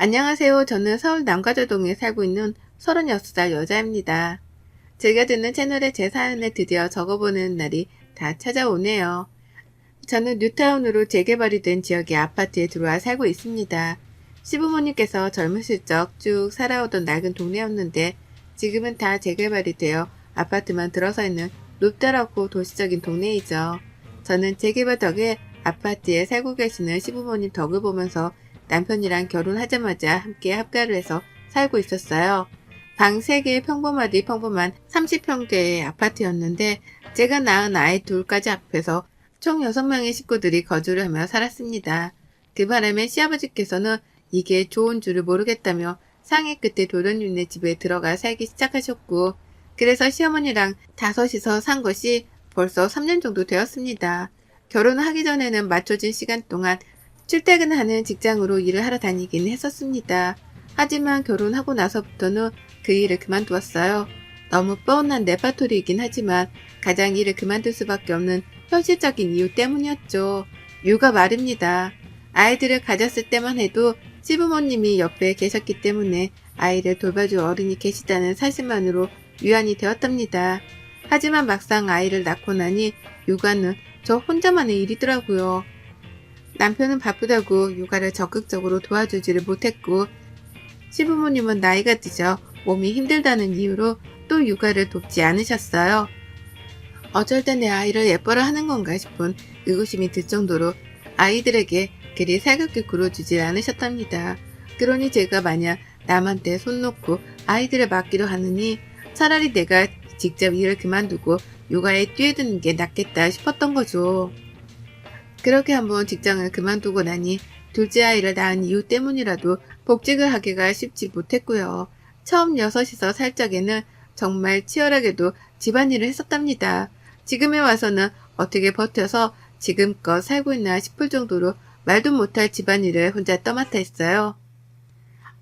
안녕하세요. 저는 서울 남가저동에 살고 있는 36살 여자입니다. 제가 듣는 채널에 제 사연을 드디어 적어보는 날이 다 찾아오네요. 저는 뉴타운으로 재개발이 된 지역의 아파트에 들어와 살고 있습니다. 시부모님께서 젊으실 적 쭉 살아오던 낡은 동네였는데 지금은 다 재개발이 되어 아파트만 들어서 있는 높다랗고 도시적인 동네이죠. 저는 재개발 덕에 아파트에 살고 계시는 시부모님 덕을 보면서 남편이랑 결혼하자마자 함께 합가를 해서 살고 있었어요. 방 3개 평범하디 평범한 30평대의 아파트였는데 제가 낳은 아이 둘까지 합해서 총 6명의 식구들이 거주를 하며 살았습니다. 그 바람에 시아버지께서는 이게 좋은 줄을 모르겠다며 상해 끝에 도련님네 집에 들어가 살기 시작하셨고 그래서 시어머니랑 다섯이서 산 것이 벌써 3년 정도 되었습니다. 결혼하기 전에는 맞춰진 시간 동안 출퇴근하는 직장으로 일을 하러 다니긴 했었습니다. 하지만 결혼하고 나서부터는 그 일을 그만두었어요. 너무 뻔한 레파토리이긴 하지만 가장 일을 그만둘 수밖에 없는 현실적인 이유 때문이었죠. 육아 말입니다. 아이들을 가졌을 때만 해도 시부모님이 옆에 계셨기 때문에 아이를 돌봐줄 어른이 계시다는 사실만으로 유한이 되었답니다. 하지만 막상 아이를 낳고 나니 육아는 저 혼자만의 일이더라고요. 남편은 바쁘다고 육아를 적극적으로 도와주지를 못했고 시부모님은 나이가 드셔 몸이 힘들다는 이유로 또 육아를 돕지 않으셨어요. 어쩔 때 내 아이를 예뻐라 하는 건가 싶은 의구심이 들 정도로 아이들에게 그리 살갑게 굴어주지 않으셨답니다. 그러니 제가 만약 남한테 손 놓고 아이들을 맡기려 하느니 차라리 내가 직접 일을 그만두고 육아에 뛰어드는 게 낫겠다 싶었던 거죠. 그렇게 한번 직장을 그만두고 나니 둘째 아이를 낳은 이유 때문이라도 복직을 하기가 쉽지 못했고요. 처음 여섯이서 살 적에는 정말 치열하게도 집안일을 했었답니다. 지금에 와서는 어떻게 버텨서 지금껏 살고 있나 싶을 정도로 말도 못할 집안일을 혼자 떠맡아 했어요.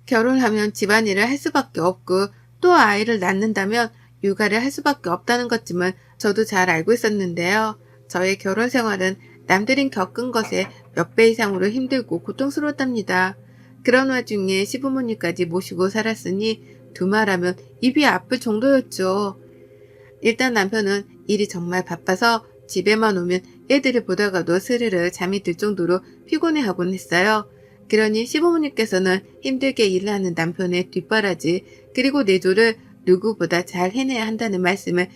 결혼하면 집안일을 할 수밖에 없고 또 아이를 낳는다면 육아를 할 수밖에 없다는 것쯤은 저도 잘 알고 있었는데요. 저의 결혼 생활은 남들이 겪은 것에 몇 배 이상으로 힘들고 고통스러웠답니다. 그런 와중에 시부모님까지 모시고 살았으니 두말하면 입이 아플 정도였죠. 일단 남편은 일이 정말 바빠서 집에만 오면 애들을 보다가도 스르르 잠이 들 정도로 피곤해하곤 했어요. 그러니 시부모님께서는 힘들게 일을 하는 남편의 뒷바라지 그리고 내조를 누구보다 잘 해내야 한다는 말씀을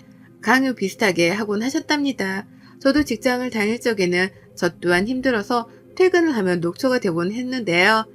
강요 비슷하게 하곤 하셨답니다. 저도 직장을 다닐 적에는 저 또한 힘들어서 퇴근을 하면 녹초가 되곤 했는데요.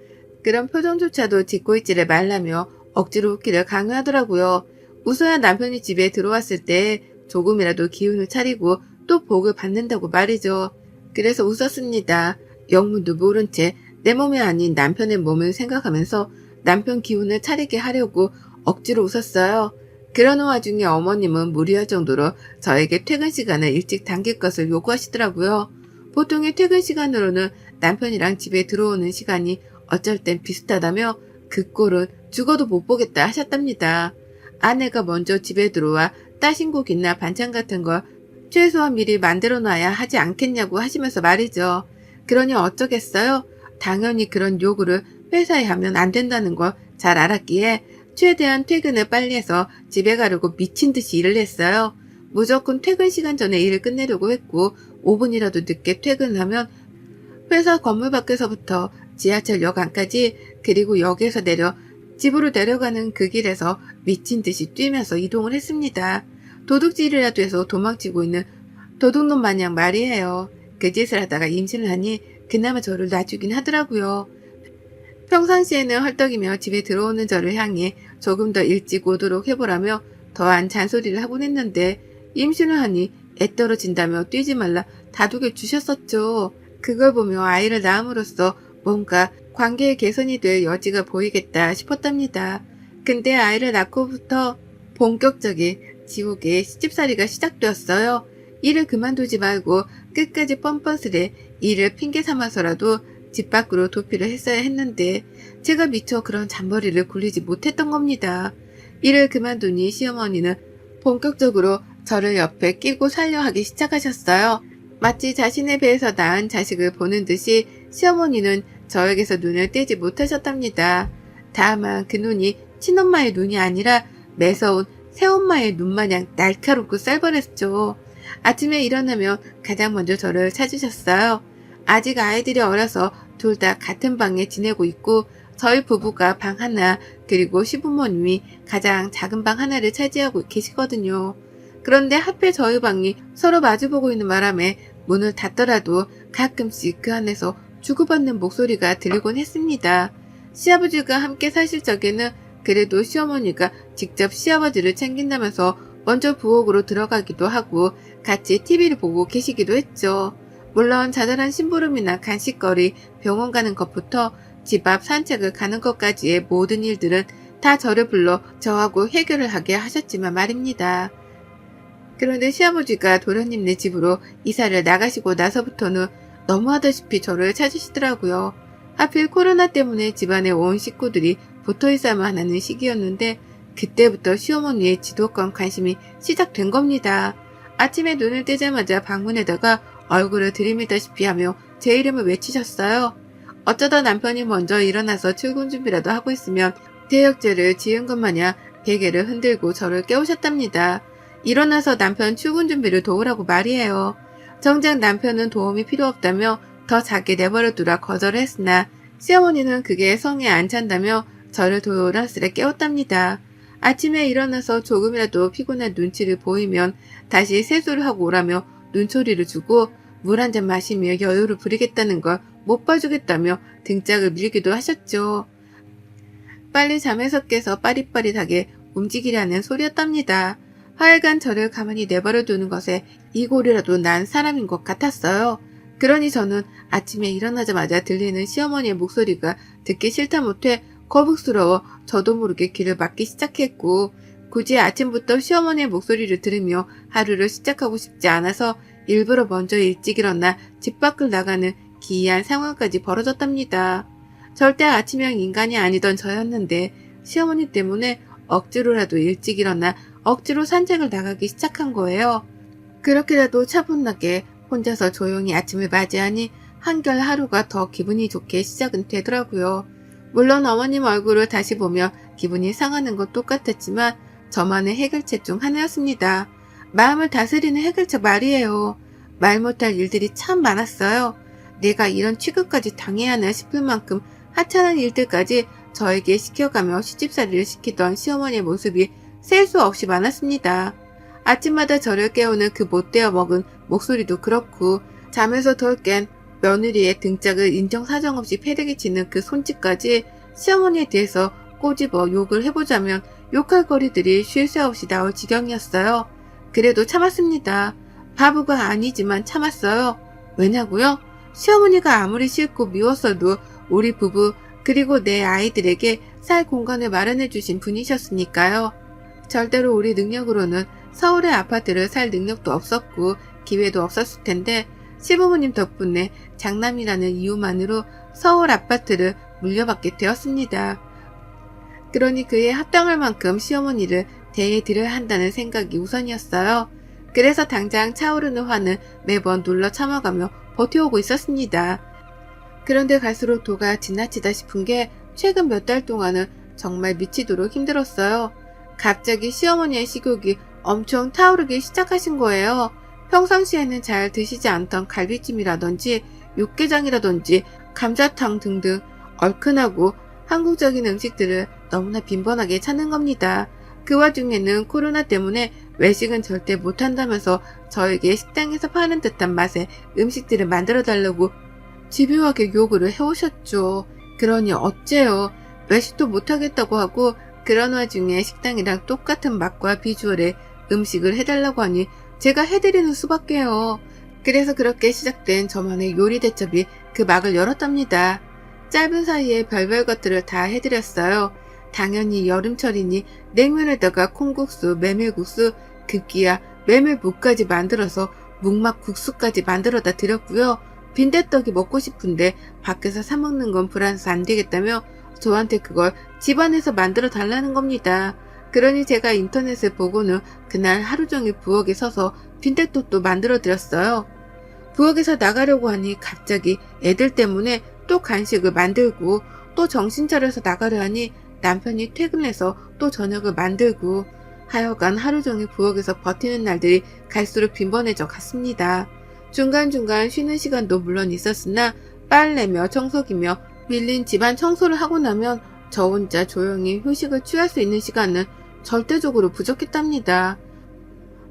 그런 표정조차도 짓고 있지를 말라며 억지로 웃기를 강요하더라고요. 웃어야 남편이 집에 들어왔을 때 조금이라도 기운을 차리고 또 복을 받는다고 말이죠. 그래서 웃었습니다. 영문도 모른 채 내 몸이 아닌 남편의 몸을 생각하면서 남편 기운을 차리게 하려고 억지로 웃었어요. 그러는 와중에 어머님은 무리할 정도로 저에게 퇴근 시간을 일찍 당길 것을 요구하시더라고요. 보통의 퇴근 시간으로는 남편이랑 집에 들어오는 시간이 어쩔 땐 비슷하다며 그 꼴은 죽어도 못 보겠다 하셨답니다. 아내가 먼저 집에 들어와 따신 고기나 반찬 같은 걸 최소한 미리 만들어 놔야 하지 않겠냐고 하시면서 말이죠. 그러니 어쩌겠어요? 당연히 그런 요구를 회사에 하면 안 된다는 걸 잘 알았기에 최대한 퇴근을 빨리 해서 집에 가려고 미친 듯이 일을 했어요. 무조건 퇴근 시간 전에 일을 끝내려고 했고 5분이라도 늦게 퇴근하면 회사 건물 밖에서부터 지하철역 안까지 그리고 역에서 내려 집으로 내려가는 그 길에서 미친 듯이 뛰면서 이동을 했습니다. 도둑질이라도 해서 도망치고 있는 도둑놈 마냥 말이에요. 그 짓을 하다가 임신을 하니 그나마 저를 놔주긴 하더라고요. 평상시에는 헐떡이며 집에 들어오는 저를 향해 조금 더 일찍 오도록 해보라며 더한 잔소리를 하곤 했는데 임신을 하니 애 떨어진다며 뛰지 말라 다독여 주셨었죠. 그걸 보며 아이를 낳음으로써 뭔가 관계의 개선이 될 여지가 보이겠다 싶었답니다. 근데 아이를 낳고부터 본격적인 지옥의 시집살이가 시작되었어요. 일을 그만두지 말고 끝까지 뻔뻔스레 일을 핑계 삼아서라도 집 밖으로 도피를 했어야 했는데 제가 미처 그런 잔머리를 굴리지 못했던 겁니다. 일을 그만두니 시어머니는 본격적으로 저를 옆에 끼고 살려 하기 시작하셨어요. 마치 자신의 배에서 낳은 자식을 보는 듯이 시어머니는 저에게서 눈을 떼지 못하셨답니다. 다만 그 눈이 친엄마의 눈이 아니라 매서운 새엄마의 눈마냥 날카롭고 쌀벌했죠. 아침에 일어나면 가장 먼저 저를 찾으셨어요. 아직 아이들이 어려서 둘 다 같은 방에 지내고 있고 저희 부부가 방 하나 그리고 시부모님이 가장 작은 방 하나를 차지하고 계시거든요. 그런데 하필 저희 방이 서로 마주보고 있는 바람에 문을 닫더라도 가끔씩 그 안에서 주고받는 목소리가 들리곤 했습니다. 시아버지가 함께 사실 적에는 그래도 시어머니가 직접 시아버지를 챙긴다면서 먼저 부엌으로 들어가기도 하고 같이 TV를 보고 계시기도 했죠. 물론 자잘한 심부름이나 간식거리, 병원 가는 것부터 집 앞 산책을 가는 것까지의 모든 일들은 다 저를 불러 저하고 해결을 하게 하셨지만 말입니다. 그런데 시아버지가 도련님네 집으로 이사를 나가시고 나서부터는 너무하다시피 저를 찾으시더라고요. 하필 코로나 때문에 집안에 온 식구들이 붙어 있어야만 하는 시기였는데 그때부터 시어머니의 지도권 관심이 시작된 겁니다. 아침에 눈을 떼자마자 방문에다가 얼굴을 들이밀다시피 하며 제 이름을 외치셨어요. 어쩌다 남편이 먼저 일어나서 출근 준비라도 하고 있으면 대역죄를 지은 것 마냥 베개를 흔들고 저를 깨우셨답니다. 일어나서 남편 출근 준비를 도우라고 말이에요. 정작 남편은 도움이 필요 없다며 더 작게 내버려 두라 거절을 했으나 시어머니는 그게 성에 안 찬다며 저를 도란스레 깨웠답니다. 아침에 일어나서 조금이라도 피곤한 눈치를 보이면 다시 세수를 하고 오라며 눈초리를 주고 물 한 잔 마시며 여유를 부리겠다는 걸 못 봐주겠다며 등짝을 밀기도 하셨죠. 빨리 잠에서 깨서 빠릿빠릿하게 움직이라는 소리였답니다. 하여간 저를 가만히 내버려 두는 것에 이골이라도 난 사람인 것 같았어요. 그러니 저는 아침에 일어나자마자 들리는 시어머니의 목소리가 듣기 싫다 못해 거북스러워 저도 모르게 귀를 막기 시작했고 굳이 아침부터 시어머니의 목소리를 들으며 하루를 시작하고 싶지 않아서 일부러 먼저 일찍 일어나 집 밖을 나가는 기이한 상황까지 벌어졌답니다. 절대 아침형 인간이 아니던 저였는데 시어머니 때문에 억지로라도 일찍 일어나 억지로 산책을 나가기 시작한 거예요. 그렇게라도 차분하게 혼자서 조용히 아침을 맞이하니 한결 하루가 더 기분이 좋게 시작은 되더라고요. 물론 어머님 얼굴을 다시 보며 기분이 상하는 건 똑같았지만 저만의 해결책 중 하나였습니다. 마음을 다스리는 해결책 말이에요. 말 못할 일들이 참 많았어요. 내가 이런 취급까지 당해야 하나 싶을 만큼 하찮은 일들까지 저에게 시켜가며 시집살이를 시키던 시어머니의 모습이 셀 수 없이 많았습니다. 아침마다 저를 깨우는 그 못되어 먹은 목소리도 그렇고 잠에서 덜 깬 며느리의 등짝을 인정사정 없이 패대기 치는 그 손짓까지 시어머니에 대해서 꼬집어 욕을 해보자면 욕할 거리들이 쉴 새 없이 나올 지경이었어요. 그래도 참았습니다. 바보가 아니지만 참았어요. 왜냐고요? 시어머니가 아무리 싫고 미웠어도 우리 부부 그리고 내 아이들에게 살 공간을 마련해 주신 분이셨으니까요. 절대로 우리 능력으로는 서울의 아파트를 살 능력도 없었고 기회도 없었을 텐데 시부모님 덕분에 장남이라는 이유만으로 서울 아파트를 물려받게 되었습니다. 그러니 그에 합당할 만큼 시어머니를 대해 드려야 한다는 생각이 우선이었어요. 그래서 당장 차오르는 화는 매번 눌러 참아가며 버텨오고 있었습니다. 그런데 갈수록 도가 지나치다 싶은 게 최근 몇 달 동안은 정말 미치도록 힘들었어요. 갑자기 시어머니의 식욕이 엄청 타오르기 시작하신 거예요. 평상시에는 잘 드시지 않던 갈비찜이라든지 육개장이라든지 감자탕 등등 얼큰하고 한국적인 음식들을 너무나 빈번하게 찾는 겁니다. 그 와중에는 코로나 때문에 외식은 절대 못한다면서 저에게 식당에서 파는 듯한 맛의 음식들을 만들어 달라고 집요하게 요구를 해오셨죠. 그러니 어째요. 외식도 못하겠다고 하고 그런 와중에 식당이랑 똑같은 맛과 비주얼의 음식을 해달라고 하니 제가 해드리는 수밖에요. 그래서 그렇게 시작된 저만의 요리 대첩이 그 막을 열었답니다. 짧은 사이에 별별 것들을 다 해드렸어요. 당연히 여름철이니 냉면에다가 콩국수, 메밀국수, 급기야 메밀묵까지 만들어서 묵막 국수까지 만들어다 드렸고요. 빈대떡이 먹고 싶은데 밖에서 사 먹는 건 불안해서 안 되겠다며 저한테 그걸 집안에서 만들어 달라는 겁니다. 그러니 제가 인터넷을 보고는 그날 하루 종일 부엌에 서서 빈대떡도 만들어 드렸어요. 부엌에서 나가려고 하니 갑자기 애들 때문에 또 간식을 만들고 또 정신 차려서 나가려 하니 남편이 퇴근해서 또 저녁을 만들고 하여간 하루 종일 부엌에서 버티는 날들이 갈수록 빈번해져 갔습니다. 중간중간 쉬는 시간도 물론 있었으나 빨래며 청소기며 밀린 집안 청소를 하고 나면 저 혼자 조용히 휴식을 취할 수 있는 시간은 절대적으로 부족했답니다.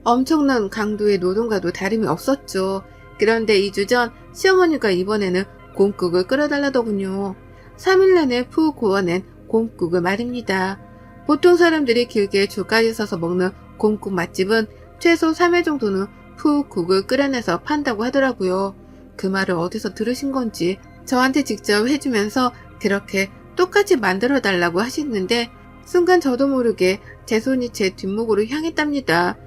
엄청난 강도의 노동과도 다름이 없었죠. 그런데 2주 전 시어머니가 이번에는 곰국을 끓여달라더군요. 3일 내내 푹 구워낸 곰국을 말입니다. 보통 사람들이 길게 줄까지 서서 먹는 곰국 맛집은 최소 3회 정도는 푹 국을 끓여내서 판다고 하더라고요. 그 말을 어디서 들으신 건지 저한테 직접 해주면서 그렇게 똑같이 만들어 달라고 하시는데 순간 저도 모르게 제 손이 제 뒷목으로 향했답니다.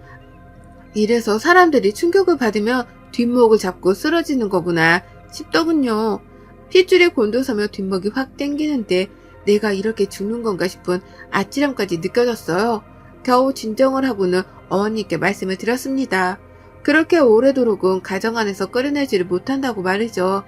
이래서 사람들이 충격을 받으면 뒷목을 잡고 쓰러지는 거구나 싶더군요. 핏줄이 곤두서며 뒷목이 확 땡기는데 내가 이렇게 죽는 건가 싶은 아찔함까지 느껴졌어요. 겨우 진정을 하고는 어머니께 말씀을 드렸습니다. 그렇게 오래도록은 가정 안에서 끓여내지를 못한다고 말이죠.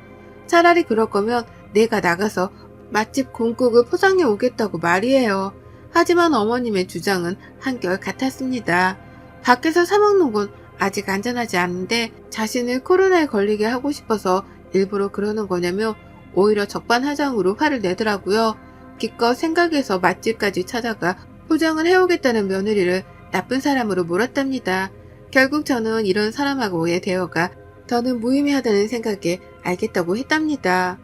차라리 그럴 거면 내가 나가서 맛집 곰국을 포장해 오겠다고 말이에요. 하지만 어머님의 주장은 한결 같았습니다. 밖에서 사먹는 건 아직 안전하지 않은데 자신을 코로나에 걸리게 하고 싶어서 일부러 그러는 거냐며 오히려 적반하장으로 화를 내더라고요. 기껏 생각해서 맛집까지 찾아가 포장을 해오겠다는 며느리를 나쁜 사람으로 몰았답니다. 결국 저는 이런 사람하고의 대화가 더는 무의미하다는 생각에 알겠다고 했답니다.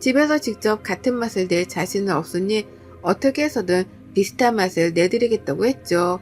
집에서 직접 같은 맛을 낼 자신은 없으니 어떻게 해서든 비슷한 맛을 내드리겠다고 했죠.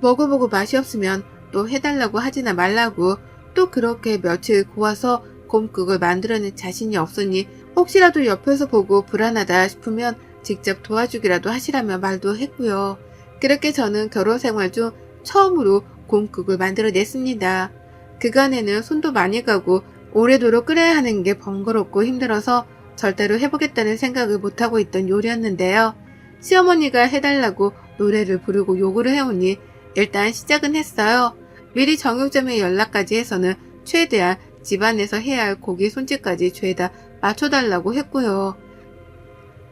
먹어보고 맛이 없으면 또 해달라고 하지나 말라고 또 그렇게 며칠 고와서 곰국을 만들어낼 자신이 없으니 혹시라도 옆에서 보고 불안하다 싶으면 직접 도와주기라도 하시라며 말도 했고요. 그렇게 저는 결혼 생활 중 처음으로 곰국을 만들어냈습니다. 그간에는 손도 많이 가고 오래도록 끓여야 하는 게 번거롭고 힘들어서 절대로 해보겠다는 생각을 못하고 있던 요리였는데요. 시어머니가 해달라고 노래를 부르고 요구를 해오니 일단 시작은 했어요. 미리 정육점에 연락까지 해서는 최대한 집안에서 해야 할 고기 손질까지 죄다 맞춰달라고 했고요.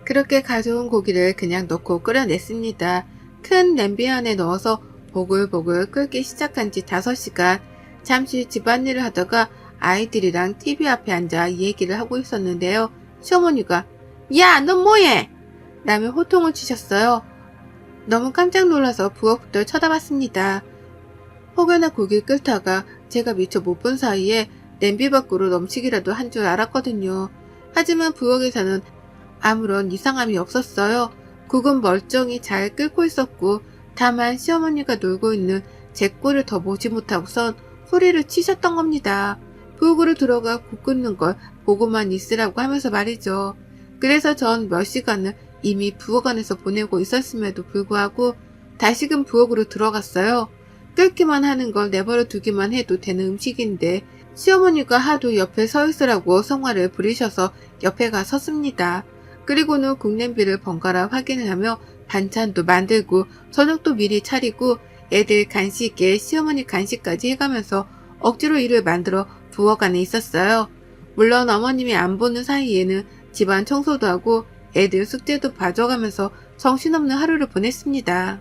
그렇게 가져온 고기를 그냥 넣고 끓여냈습니다. 큰 냄비 안에 넣어서 보글보글 끓기 시작한 지 5시간. 잠시 집안일을 하다가 아이들이랑 TV 앞에 앉아 얘기를 하고 있었는데요. 시어머니가 야, 너 뭐해? 라며 호통을 치셨어요. 너무 깜짝 놀라서 부엌부터 쳐다봤습니다. 혹여나 고기 끓다가 제가 미처 못 본 사이에 냄비 밖으로 넘치기라도 한 줄 알았거든요. 하지만 부엌에서는 아무런 이상함이 없었어요. 국은 멀쩡히 잘 끓고 있었고 다만 시어머니가 놀고 있는 제 꼴을 더 보지 못하고선 소리를 치셨던 겁니다. 부엌으로 들어가 국 끓는 걸 보고만 있으라고 하면서 말이죠. 그래서 전 몇 시간을 이미 부엌 안에서 보내고 있었음에도 불구하고 다시금 부엌으로 들어갔어요. 끓기만 하는 걸 내버려 두기만 해도 되는 음식인데 시어머니가 하도 옆에 서 있으라고 성화를 부리셔서 옆에 가 섰습니다. 그리고는 국냄비를 번갈아 확인을 하며 반찬도 만들고 저녁도 미리 차리고 애들 간식에 시어머니 간식까지 해가면서 억지로 일을 만들어 부엌 안에 있었어요. 물론 어머님이 안 보는 사이에는 집안 청소도 하고 애들 숙제도 봐줘가면서 정신없는 하루를 보냈습니다.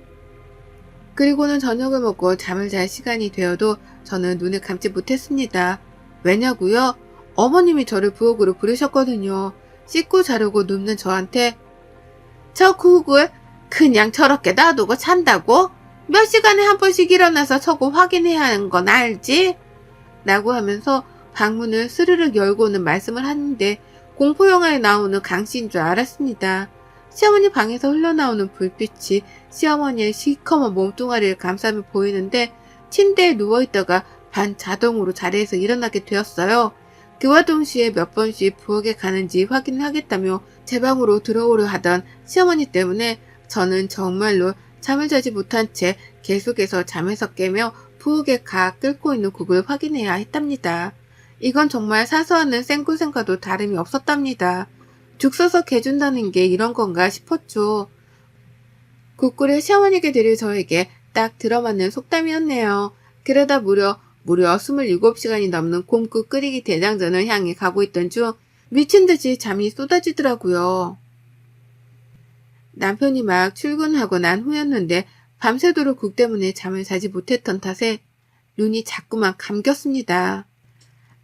그리고는 저녁을 먹고 잠을 잘 시간이 되어도 저는 눈을 감지 못했습니다. 왜냐고요? 어머님이 저를 부엌으로 부르셨거든요. 씻고 자려고 눕는 저한테 저 국을 그냥 저렇게 놔두고 잔다고? 몇 시간에 한 번씩 일어나서 저거 확인해야 하는 건 알지? 라고 하면서 방문을 스르륵 열고는 말씀을 하는데 공포영화에 나오는 강씨인 줄 알았습니다. 시어머니 방에서 흘러나오는 불빛이 시어머니의 시커먼 몸뚱아리를 감싸며 보이는데 침대에 누워있다가 반 자동으로 자리에서 일어나게 되었어요. 그와 동시에 몇 번씩 부엌에 가는지 확인하겠다며 제 방으로 들어오려 하던 시어머니 때문에 저는 정말로 잠을 자지 못한 채 계속해서 잠에서 깨며 부엌에 가 끓고 있는 국을 확인해야 했답니다. 이건 정말 사소한 생고생과도 다름이 없었답니다. 죽 써서 개준다는 게 이런 건가 싶었죠. 국꿀을 시어머니께 드릴 저에게 딱 들어맞는 속담이었네요. 그러다 무려 무려 27시간이 넘는 곰국 끓이기 대장전을 향해 가고 있던 중 미친 듯이 잠이 쏟아지더라고요. 남편이 막 출근하고 난 후였는데 밤새도록 국 때문에 잠을 자지 못했던 탓에 눈이 자꾸만 감겼습니다.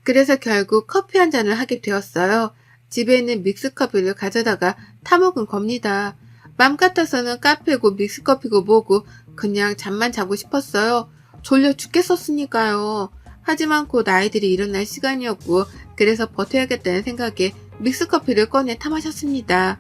그래서 결국 커피 한 잔을 하게 되었어요. 집에 있는 믹스커피를 가져다가 타먹은 겁니다. 맘 같아서는 카페고 믹스커피고 뭐고 그냥 잠만 자고 싶었어요. 졸려 죽겠었으니까요. 하지만 곧 아이들이 일어날 시간이었고 그래서 버텨야겠다는 생각에 믹스커피를 꺼내 타 마셨습니다.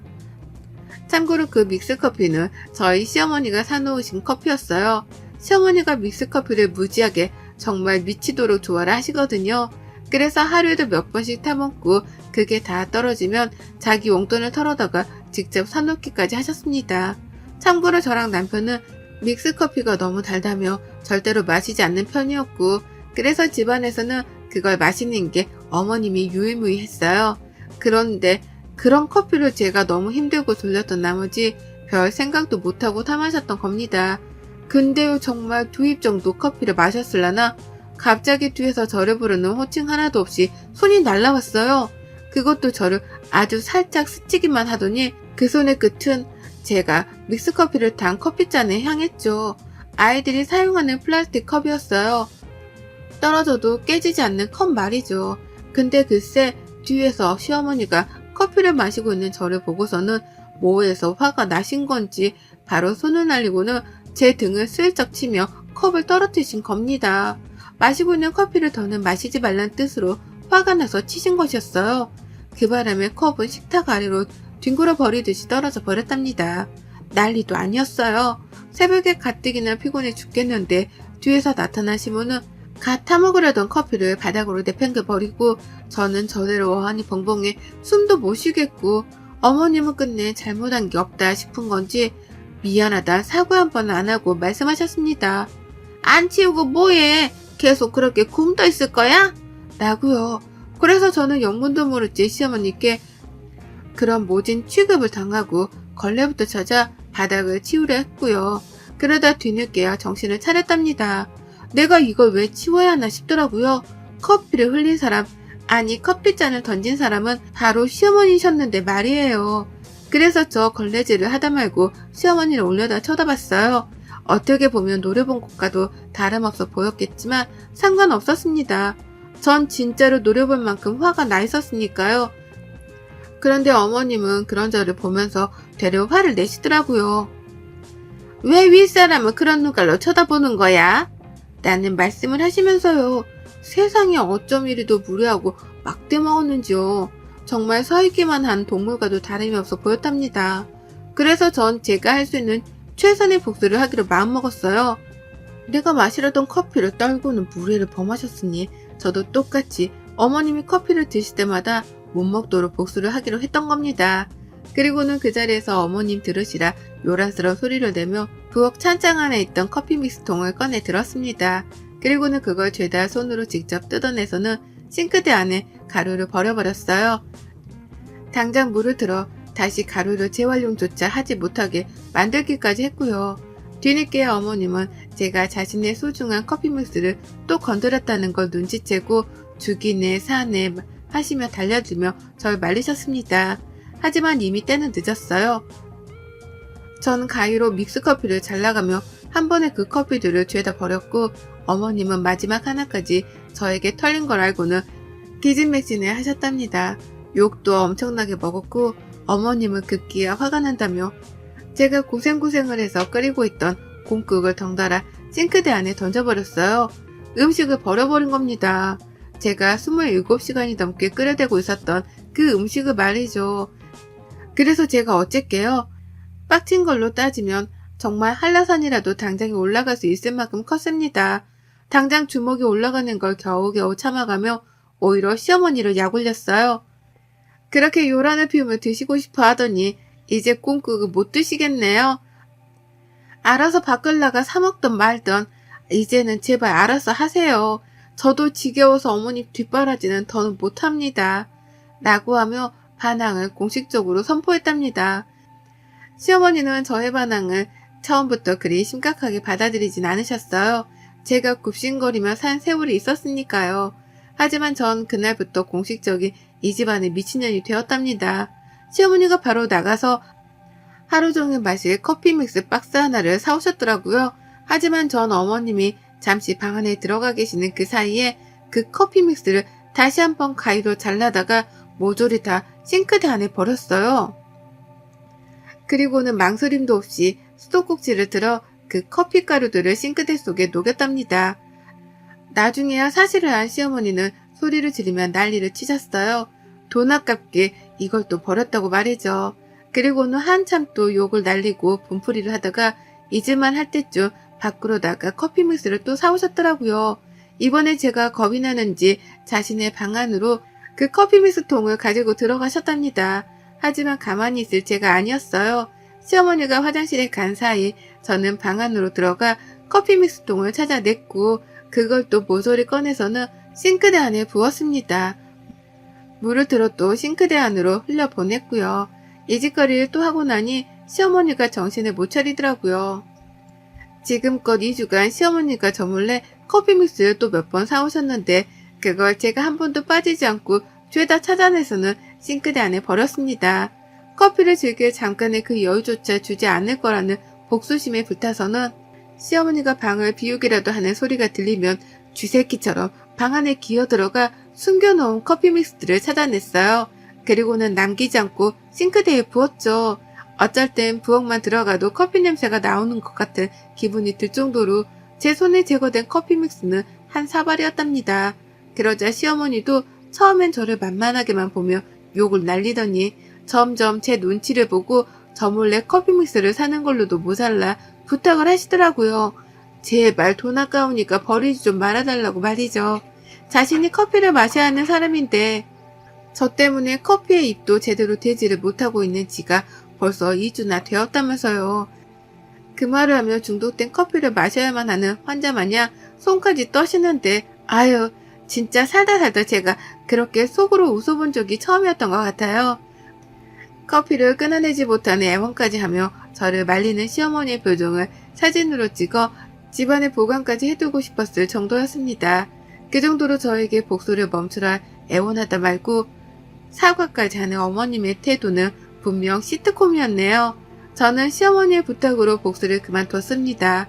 참고로 그 믹스커피는 저희 시어머니가 사놓으신 커피였어요. 시어머니가 믹스커피를 무지하게 정말 미치도록 좋아를 하시거든요. 그래서 하루에도 몇 번씩 타먹고 그게 다 떨어지면 자기 용돈을 털어다가 직접 사놓기까지 하셨습니다. 참고로 저랑 남편은 믹스커피가 너무 달다며 절대로 마시지 않는 편이었고 그래서 집안에서는 그걸 마시는 게 어머님이 유일무이했어요. 그런데 그런 커피를 제가 너무 힘들고 돌렸던 나머지 별 생각도 못하고 타 마셨던 겁니다. 근데요 정말 두 입 정도 커피를 마셨을라나 갑자기 뒤에서 저를 부르는 호칭 하나도 없이 손이 날라왔어요. 그것도 저를 아주 살짝 스치기만 하더니 그 손의 끝은 제가 믹스커피를 탄 커피잔에 향했죠. 아이들이 사용하는 플라스틱 컵이었어요. 떨어져도 깨지지 않는 컵 말이죠. 근데 글쎄 뒤에서 시어머니가 커피를 마시고 있는 저를 보고서는 뭐에서 화가 나신 건지 바로 손을 날리고는 제 등을 슬쩍 치며 컵을 떨어뜨리신 겁니다. 마시고 있는 커피를 더는 마시지 말란 뜻으로 화가 나서 치신 것이었어요. 그 바람에 컵은 식탁 아래로 뒹굴어 버리듯이 떨어져 버렸답니다. 난리도 아니었어요. 새벽에 가뜩이나 피곤해 죽겠는데 뒤에서 나타난 시모는 갓 타먹으려던 커피를 바닥으로 내팽겨 버리고 저는 저대로 어안이 벙벙해 숨도 못 쉬겠고 어머님은 끝내 잘못한 게 없다 싶은 건지 미안하다 사과 한 번 안 하고 말씀하셨습니다. 안 치우고 뭐해? 계속 그렇게 굶떠 있을 거야? 라고요. 그래서 저는 영문도 모르지 시어머니께 그런 모진 취급을 당하고 걸레부터 찾아 바닥을 치우려 했고요. 그러다 뒤늦게야 정신을 차렸답니다. 내가 이걸 왜 치워야 하나 싶더라고요. 커피를 흘린 사람, 아니 커피잔을 던진 사람은 바로 시어머니셨는데 말이에요. 그래서 저 걸레질을 하다 말고 시어머니를 올려다 쳐다봤어요. 어떻게 보면 노려본 것과도 다름없어 보였겠지만 상관없었습니다. 전 진짜로 노려볼 만큼 화가 나 있었으니까요. 그런데 어머님은 그런 저를 보면서 되려 화를 내시더라고요. 왜 윗사람을 그런 눈깔로 쳐다보는 거야? 라는 말씀을 하시면서요. 세상에 어쩜 이리도 무례하고 막대 먹었는지요. 정말 서 있기만 한 동물과도 다름이 없어 보였답니다. 그래서 전 제가 할 수 있는 최선의 복수를 하기로 마음먹었어요. 내가 마시려던 커피를 떨고는 무례를 범하셨으니 저도 똑같이 어머님이 커피를 드실 때마다 못 먹도록 복수를 하기로 했던 겁니다. 그리고는 그 자리에서 어머님 들으시라 요란스러운 소리를 내며 부엌 찬장 안에 있던 커피 믹스통을 꺼내 들었습니다. 그리고는 그걸 죄다 손으로 직접 뜯어내서는 싱크대 안에 가루를 버려버렸어요. 당장 물을 들어 다시 가루를 재활용조차 하지 못하게 만들기까지 했고요. 뒤늦게야 어머님은 제가 자신의 소중한 커피 믹스를 또 건드렸다는 걸 눈치채고 죽이네 사네 하시며 달려들며 절 말리셨습니다. 하지만 이미 때는 늦었어요. 전 가위로 믹스커피를 잘라가며 한 번에 그 커피들을 죄다 버렸고 어머님은 마지막 하나까지 저에게 털린 걸 알고는 기진맥진을 하셨답니다. 욕도 엄청나게 먹었고 어머님은 급기야 화가 난다며 제가 고생고생을 해서 끓이고 있던 곰국을 덩달아 싱크대 안에 던져버렸어요. 음식을 버려버린 겁니다. 제가 27시간이 넘게 끓여대고 있었던 그 음식을 말이죠. 그래서 제가 어쨌게요. 빡친 걸로 따지면 정말 한라산이라도 당장에 올라갈 수 있을 만큼 컸습니다. 당장 주먹이 올라가는 걸 겨우겨우 참아가며 오히려 시어머니를 약올렸어요. 그렇게 요란을 피우며 드시고 싶어 하더니 이제 꿈꾸고 못 드시겠네요. 알아서 밖을 나가 사먹던 말던 이제는 제발 알아서 하세요. 저도 지겨워서 어머니 뒷바라지는 더는 못합니다. 라고 하며 반항을 공식적으로 선포했답니다. 시어머니는 저의 반항을 처음부터 그리 심각하게 받아들이진 않으셨어요. 제가 굽신거리며 산 세월이 있었으니까요. 하지만 전 그날부터 공식적인 이 집안의 미친년이 되었답니다. 시어머니가 바로 나가서 하루 종일 마실 커피 믹스 박스 하나를 사오셨더라고요. 하지만 전 어머님이 잠시 방 안에 들어가 계시는 그 사이에 그 커피 믹스를 다시 한번 가위로 잘라다가 모조리 다 싱크대 안에 버렸어요. 그리고는 망설임도 없이 수도꼭지를 들어 그 커피 가루들을 싱크대 속에 녹였답니다. 나중에야 사실을 안 시어머니는 소리를 지르며 난리를 치셨어요. 돈 아깝게 이걸 또 버렸다고 말이죠. 그리고는 한참 또 욕을 날리고 분풀이를 하다가 잊을만 할 때쯤 밖으로 나가 커피 믹스를 또 사오셨더라고요. 이번에 제가 겁이 나는지 자신의 방 안으로 그 커피 믹스 통을 가지고 들어가셨답니다. 하지만 가만히 있을 제가 아니었어요. 시어머니가 화장실에 간 사이 저는 방 안으로 들어가 커피 믹스 통을 찾아냈고 그걸 또 모조리 꺼내서는 싱크대 안에 부었습니다. 물을 들어 또 싱크대 안으로 흘려보냈고요. 이 짓거리를 또 하고 나니 시어머니가 정신을 못 차리더라고요. 지금껏 2주간 시어머니가 저 몰래 커피 믹스를 또 몇 번 사오셨는데 그걸 제가 한 번도 빠지지 않고 죄다 찾아내서는 싱크대 안에 버렸습니다. 커피를 즐길 잠깐의 그 여유조차 주지 않을 거라는 복수심에 불타서는 시어머니가 방을 비우기라도 하는 소리가 들리면 쥐새끼처럼 방 안에 기어들어가 숨겨놓은 커피 믹스들을 찾아냈어요. 그리고는 남기지 않고 싱크대에 부었죠. 어쩔 땐 부엌만 들어가도 커피 냄새가 나오는 것 같은 기분이 들 정도로 제 손에 제거된 커피 믹스는 한 사발이었답니다. 그러자 시어머니도 처음엔 저를 만만하게만 보며 욕을 날리더니 점점 제 눈치를 보고 저 몰래 커피 믹스를 사는 걸로도 모자라 부탁을 하시더라고요. 제발 돈 아까우니까 버리지 좀 말아달라고 말이죠. 자신이 커피를 마셔야 하는 사람인데 저 때문에 커피의 입도 제대로 되지를 못하고 있는 지가 벌써 2주나 되었다면서요. 그 말을 하며 중독된 커피를 마셔야만 하는 환자 마냥 손까지 떠시는데 아유 진짜 살다 살다 제가 그렇게 속으로 웃어본 적이 처음이었던 것 같아요. 커피를 끊어내지 못하는 애원까지 하며 저를 말리는 시어머니의 표정을 사진으로 찍어 집안에 보관까지 해두고 싶었을 정도였습니다. 그 정도로 저에게 복수를 멈추라 애원하다 말고 사과까지 하는 어머님의 태도는 분명 시트콤이었네요. 저는 시어머니의 부탁으로 복수를 그만뒀습니다.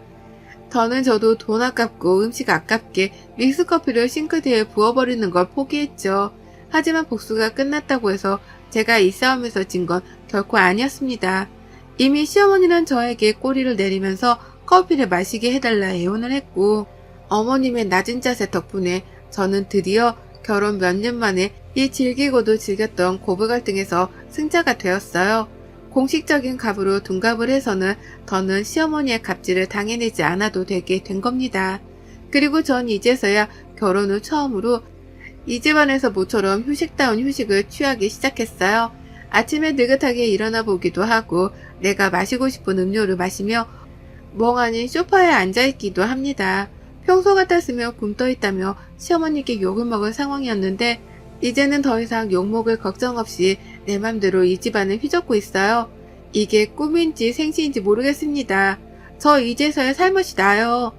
더는 저도 돈 아깝고 음식 아깝게 믹스커피를 싱크대에 부어버리는 걸 포기했죠. 하지만 복수가 끝났다고 해서 제가 이 싸움에서 진 건 결코 아니었습니다. 이미 시어머니는 저에게 꼬리를 내리면서 커피를 마시게 해달라 애원을 했고 어머님의 낮은 자세 덕분에 저는 드디어 결혼 몇 년 만에 이 즐기고도 즐겼던 고부 갈등에서 승자가 되었어요. 공식적인 갑으로 둔갑을 해서는 더는 시어머니의 갑질을 당해내지 않아도 되게 된 겁니다. 그리고 전 이제서야 결혼 후 처음으로 이 집안에서 모처럼 휴식다운 휴식을 취하기 시작했어요. 아침에 느긋하게 일어나 보기도 하고 내가 마시고 싶은 음료를 마시며 멍하니 소파에 앉아있기도 합니다. 평소 같았으면 굶떠 있다며 시어머니께 욕을 먹을 상황이었는데 이제는 더 이상 욕먹을 걱정 없이 내 맘대로 이 집안을 휘젓고 있어요. 이게 꿈인지 생시인지 모르겠습니다. 저 이제서야 살맛이 나요.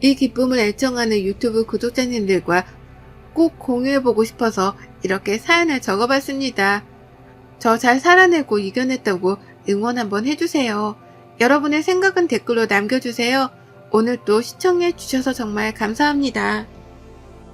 이 기쁨을 애청하는 유튜브 구독자님들과 꼭 공유해보고 싶어서 이렇게 사연을 적어봤습니다. 저 잘 살아내고 이겨냈다고 응원 한번 해주세요. 여러분의 생각은 댓글로 남겨주세요. 오늘도 시청해주셔서 정말 감사합니다.